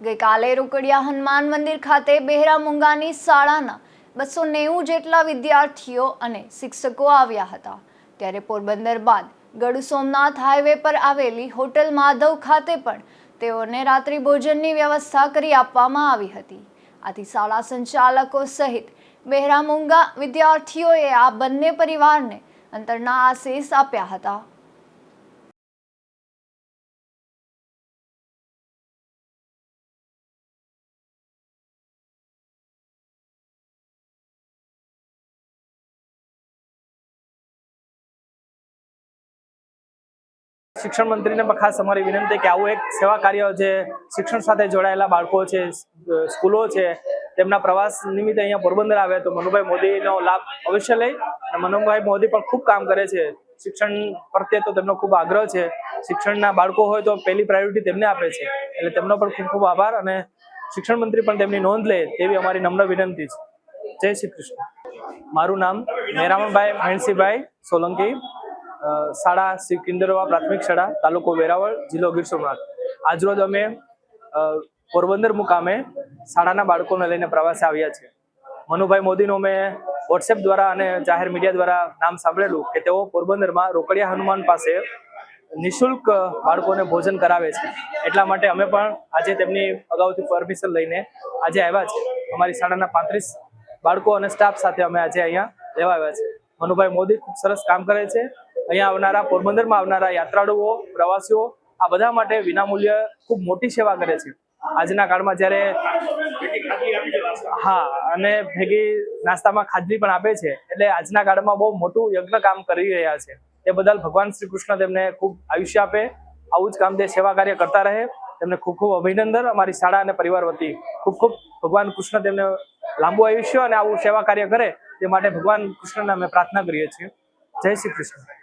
ગઈકાલે રોકડિયા હનુમાન મંદિર ખાતે બહેરા મુંગાની શાળાના બસો નેવું જેટલા વિદ્યાર્થીઓ અને શિક્ષકો આવ્યા હતા. ત્યારે પોરબંદર બાદ ગડુ સોમનાથ હાઈવે પર આવેલી હોટલ માધવ ખાતે પણ તેઓને રાત્રિ ભોજનની વ્યવસ્થા કરી આપવામાં આવી હતી. આથી શાળા સંચાલકો સહિત બહેરા મુંગા વિદ્યાર્થીઓએ આ બંને પરિવારને અંતરના આશીષ આપ્યા હતા. શિક્ષણ મંત્રીને પણ ખાસ અમારી વિનંતી કે આવું એક સેવા કાર્ય જે શિક્ષણ સાથે જોડાયેલા બાળકો છે સ્કૂલો છે, તેમના પ્રવાસ નિમિત્તે અહીંયા પોરબંદર આવે તો મનુભાઈ મોદીનો લાભ અવશ્ય લઈ અને મનુભાઈ મોદી પણ ખૂબ કામ કરે છે. શિક્ષણ પ્રત્યે તો તેમનો ખૂબ આગ્રહ છે. શિક્ષણના બાળકો હોય તો પહેલી પ્રાયોરિટી તેમને આપે છે. એટલે તેમનો પણ ખૂબ ખૂબ આભાર અને શિક્ષણ મંત્રી પણ તેમની નોંધ લે તેવી અમારી નમ્ર વિનંતી છે. જય શ્રી કૃષ્ણ. મારું નામ મેરામણભાઈ મહેણસિંહભાઈ સોલંકી. શાળા શ્રી કિંદરવા પ્રાથમિક શાળા, તાલુકો વેરાવળ, જિલ્લો ગીર સોમનાથ. આજરોજ અમે પોરબંદર મુકામે શાળાના બાળકોને લઈને પ્રવાસે આવ્યા છે મનુભાઈ મોદીનો મેં વોટ્સએપ દ્વારા અને જાહેર મીડિયા દ્વારા નામ સાંભળેલું કે તેઓ પોરબંદરમાં રોકડિયા હનુમાન પાસે નિઃશુલ્ક બાળકોને ભોજન કરાવે છે. એટલા માટે અમે પણ આજે તેમની અગાઉથી પરમિશન લઈને આજે આવ્યા છે અમારી શાળાના પાંત્રીસ બાળકો અને સ્ટાફ સાથે અમે આજે અહીંયા લેવા આવ્યા છે મનુભાઈ મોદી ખૂબ સરસ કામ કરે છે. અહીંયા આવનારા, પોરબંદરમાં આવનારા યાત્રાળુઓ, પ્રવાસીઓ, આ બધા માટે વિનામૂલ્ય ખૂબ મોટી સેવા કરે છે. આજના કાળમાં જ્યારે હા, અને ભેગી નાસ્તામાં ખાજરી પણ આપે છે, એટલે આજના કાળમાં બહુ મોટું યજ્ઞ કામ કરી રહ્યા છે. તે બદલ ભગવાન શ્રી કૃષ્ણ તેમને ખૂબ આયુષ્ય આપે, આવું જ કામ તે સેવા કાર્ય કરતા રહે. તેમને ખૂબ ખૂબ અભિનંદન અમારી શાળા અને પરિવાર વતી. ખૂબ ખૂબ ભગવાન કૃષ્ણ તેમને લાંબુ આયુષ્ય અને આવું સેવા કાર્ય કરે, તે માટે ભગવાન કૃષ્ણને અમે પ્રાર્થના કરીએ છીએ. જય શ્રી કૃષ્ણ.